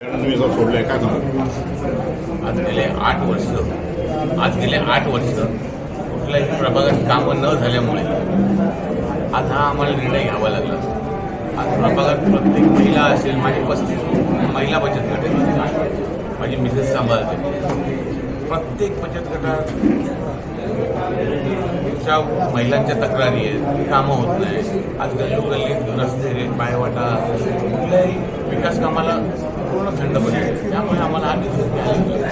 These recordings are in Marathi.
तुम्ही जर सोडलंय काय सांगा आज गेले आठ वर्ष. आज गेले आठ वर्ष. कुठल्याही प्रभागात कामं न झाल्यामुळे आज हा आम्हाला निर्णय घ्यावा लागला. आज प्रभागात प्रत्येक महिला असेल माझी पस्तीस महिला बचत गट आहे माझी मिसेस सांभाळते. प्रत्येक बचत गटाच्या महिलांच्या तक्रारी आहेत. कामं होत नाही. आज लोकल रस्ते पायवाटा. कुठल्याही विकास कामाला पूर्ण थंड पडले त्यामुळे आम्हाला हा लागला.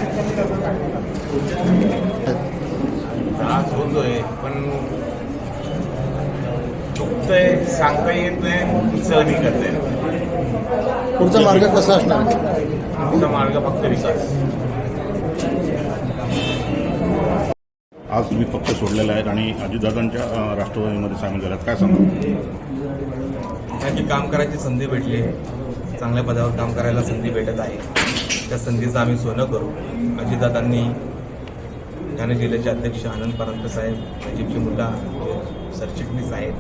त्रास होतोय पण चुकतंय सांगता येत नाही सहनी करता पुढचा मार्ग कसा असणार? आमचा मार्ग फक्त विकास. आज तुम्ही पक्ष सोडलेला आहे आणि अजितदादांच्या राष्ट्रवादीमध्ये सामील झाल्यात काय सांगा? त्यांची काम करायची संधी भेटली. चांगल्या पदावर काम करायला संधी भेटत आहे. त्या संधीचं आम्ही सोनं करू. अजितदादांनी ठाणे जिल्ह्याचे अध्यक्ष आनंद परांजपे साहेब नजीबची मुला सरचिटणीस आहेत.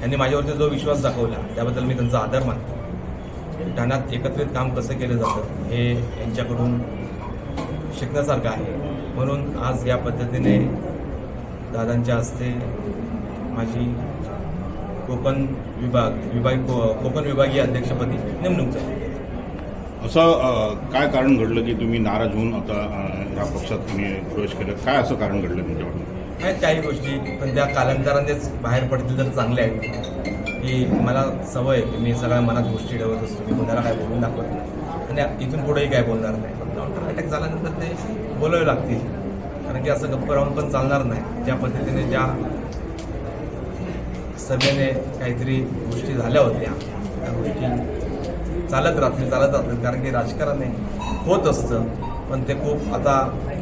यांनी माझ्यावरती जो विश्वास दाखवला त्याबद्दल मी त्यांचा आदर मानतो. ठाण्यात एकत्रित काम कसं केलं जातं हे यांच्याकडून शिकण्यासारखं आहे. म्हणून आज या पद्धतीने दादांच्या हस्ते माझी कोकण विभाग विभाग को- कोकण विभागीय अध्यक्षपदी नेमणूक झाली. असं काय कारण घडलं की तुम्ही नाराज होऊन आता या पक्षात तुम्ही प्रवेश केला काय असं कारण घडलं तुमच्याकडून आहेत काही गोष्टी. पण त्या कालांतरानेच बाहेर पडतील तर चांगल्या आहेत. की मला सवय आहे की मी सगळ्या मनात गोष्टी ठेवत असतो. मी कोणाला काय बोलून दाखवत नाही. आणि इथून पुढेही काय बोलणार नाही. पण काउंटर अटॅक झाल्यानंतर ते बोलावे लागतील. कारण की असं गप्प राहून पण चालणार नाही. ज्या पद्धतीने ज्या सभेने काहीतरी गोष्टी झाल्या होत्या. त्या गोष्टी चालत राहतील चालत राहतील कारण की राजकारण होत असतं पण ते खूप आता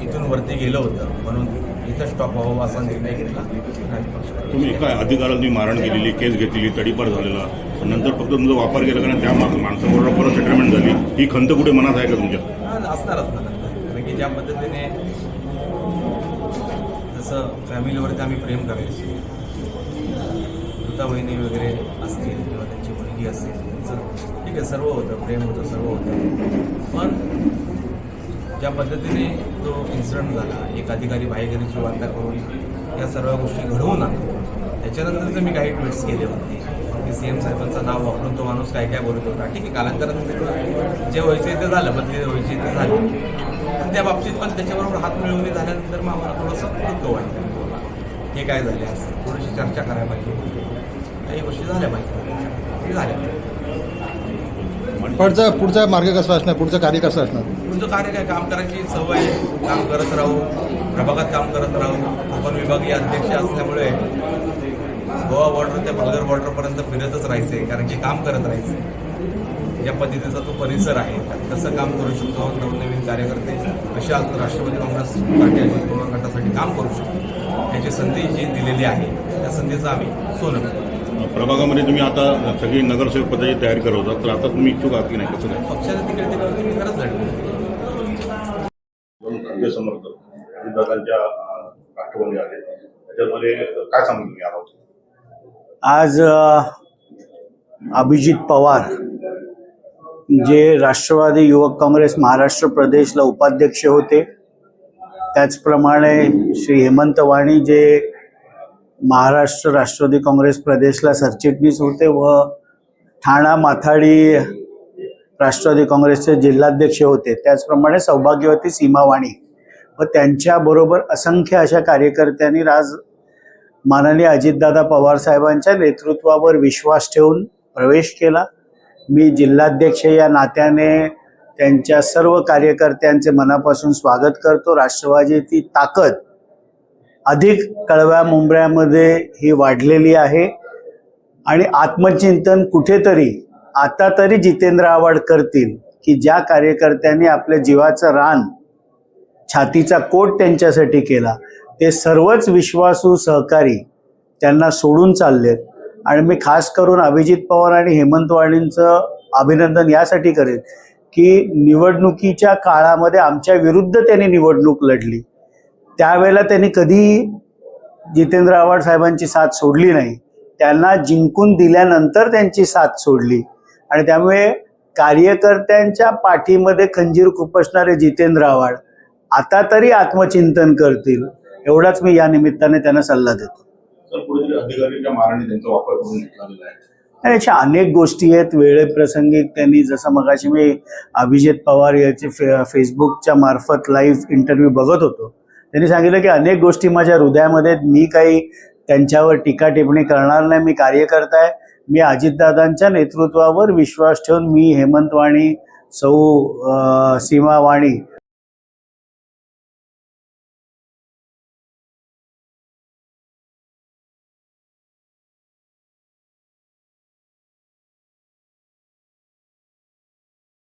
इथून वरती गेलं होतं. म्हणून इथं स्टॉप व्हावं असा निर्णय घेतला तुम्ही काय अधिकाराला तुम्ही मारण केलेली केस घेतलेली तडीपार झालेला. पण नंतर फक्त तुमचा वापर केला कारण त्या माणसाबरोबर परत सेटलमेंट झाली. ही खंत कुठे मनात आहे का तुमच्या? असणारच ना नंतर कारण की ज्या पद्धतीने जसं फॅमिलीवरती आम्ही प्रेम करायचो माता बहिणी वगैरे असतील किंवा त्यांची मुलगी असेल त्यांचं ठीक आहे सर्व होतं प्रेम होतं सर्व होतं. पण ज्या पद्धतीने तो इन्सिडंट झाला एक अधिकारी बाहेरची वार्ता करून या सर्व गोष्टी घडवून आणतो त्याच्यानंतर मी काही ट्विट्स केले होते. की सी एम साहेबांचं नाव वापरून तो माणूस काय काय बोलत होता. ठीक आहे कालांतराने जे व्हायचं ते झालं बदली व्हायची ते झाली. पण त्या बाबतीत पण त्याच्याबरोबर हात मिळवणी झाल्यानंतर मग आम्हाला थोडंसं दुःख वाटतं हे काय झाले असं थोडीशी चर्चा करायला पाहिजे. काही गोष्टी झाल्या पाहिजे. ते झाल्या पुढचा पुढचा मार्ग कसा असणार? पुढचं कार्य कसं असणार? तुमचं कार्य काय? काम करायची सवय आहे. काम करत राहू. प्रभागात काम करत राहू. आपण विभागीय अध्यक्ष असल्यामुळे गोवा बॉर्डर ते पालघर बॉर्डरपर्यंत फिरतच राहायचे कारण की काम करत राहायचे ज्या पद्धतीचा तो परिसर आहे कसं काम करू शकतो. नवनवीन कार्यकर्ते कसे आज राष्ट्रवादी काँग्रेस पार्टी गटासाठी काम करू शकतो. याची संधी जी दिलेली आहे त्या संधीचं आम्ही सोनं. प्रभागामध्ये तुम्ही आता सगळी नगरसेवक पदाची तयारी करत होता तर आता तुम्ही इच्छुक आहात की नाही? कसं काय? पक्षाच्या तिकडे तिकडे खरंच समर्थक आले त्याच्यामध्ये काय सांगू तुम्ही आहोत? आज अभिजित पवार जे राष्ट्रवादी युवक काँग्रेस महाराष्ट्र प्रदेशला उपाध्यक्ष होते त्याचप्रमाणे श्री हेमंत वाणी जे महाराष्ट्र राष्ट्रवादी काँग्रेस प्रदेशला सरचिटणीस होते व ठाणा माथाडी राष्ट्रवादी काँग्रेसचे जिल्हाध्यक्ष होते. त्याचप्रमाणे सौभाग्यवती सीमावाणी व त्यांच्याबरोबर असंख्य अशा कार्यकर्त्यांनी राज माननीय अजितदादा पवार साहेबांच्या नेतृत्वावर विश्वास ठेवून प्रवेश केला. मी जिल्हाध्यक्ष या नात्याने त्यांच्या सर्व कार्यकर्त्यांचे मनापासून स्वागत करतो. राष्ट्रवादीची ताकद अधिक कळव्या मुंबऱ्यामध्ये ही वाढलेली आहे. आणि आत्मचिंतन कुठेतरी आता तरी जितेंद्र आव्हाड करतील की ज्या कार्यकर्त्यांनी आपल्या जीवाचं रान छातीचा कोट त्यांच्यासाठी केला ते सर्वच विश्वासू सहकारी त्यांना सोडून चाललेत. आणि मी खास करून अभिजित पवार आणि हेमंत वाणींचं अभिनंदन यासाठी करेन. की निवडणुकीच्या काळामध्ये आमच्या विरुद्ध त्यांनी निवडणूक लढली. त्यावेळेला त्यांनी कधी जितेंद्र आव्हाड साहेबांची साथ सोडली नाही. त्यांना जिंकून दिल्यानंतर त्यांची साथ सोडली. आणि त्यामुळे कार्यकर्त्यांच्या पाठीमध्ये खंजीर खुपसणारे जितेंद्र आव्हाड आता तरी आत्मचिंतन करतील. एवढाच मी या निमित्ताने त्यांना सल्ला देतो. याच्या अशा अनेक गोष्टी आहेत. वेळेप्रसंगी त्यांनी जसं मगाशी मी अभिजित पवार याचे फे फेसबुकच्या मार्फत लाईव्ह इंटरव्ह्यू बघत होतो. त्यांनी सांगितलं की अनेक गोष्टी माझ्या हृदयामध्ये मी काही त्यांच्यावर टीका टिप्पणी करणार नाही. मी कार्यकर्ता आहे मी अजितदादांच्या नेतृत्वावर विश्वास ठेवून मी हेमंत वाणी सौ सीमा वाणी